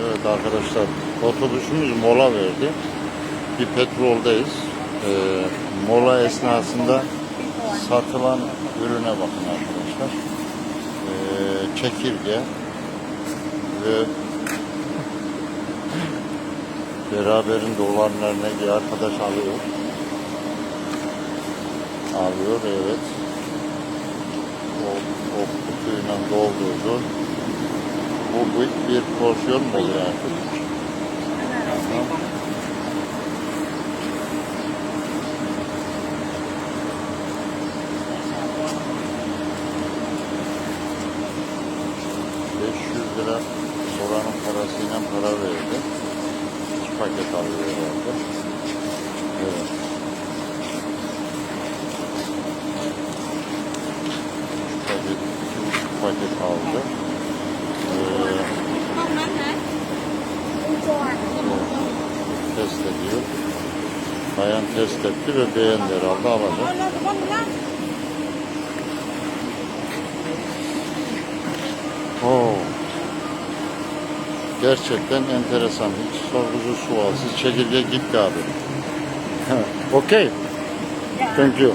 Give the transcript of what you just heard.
Evet arkadaşlar otobüsümüz mola verdi. Bir petroldayız. Ee, mola esnasında satılan ürüne bakın arkadaşlar. Ee, çekirge ve beraberinde olanlar ne diye arkadaş alıyor. Alıyor evet. O, o kutuyla doldurdu. Bu bir, bir porsiyon mu oluyor artık? Tamam. ...500 lira oranın parasıyla para verdi. Paket alıyor paket aldı. test ediyor. Bayan test etti ve beğendi herhalde alacak. Oo. Gerçekten enteresan. Hiç sorgusu sualsız. Çekirge gitti abi. okay. Thank you.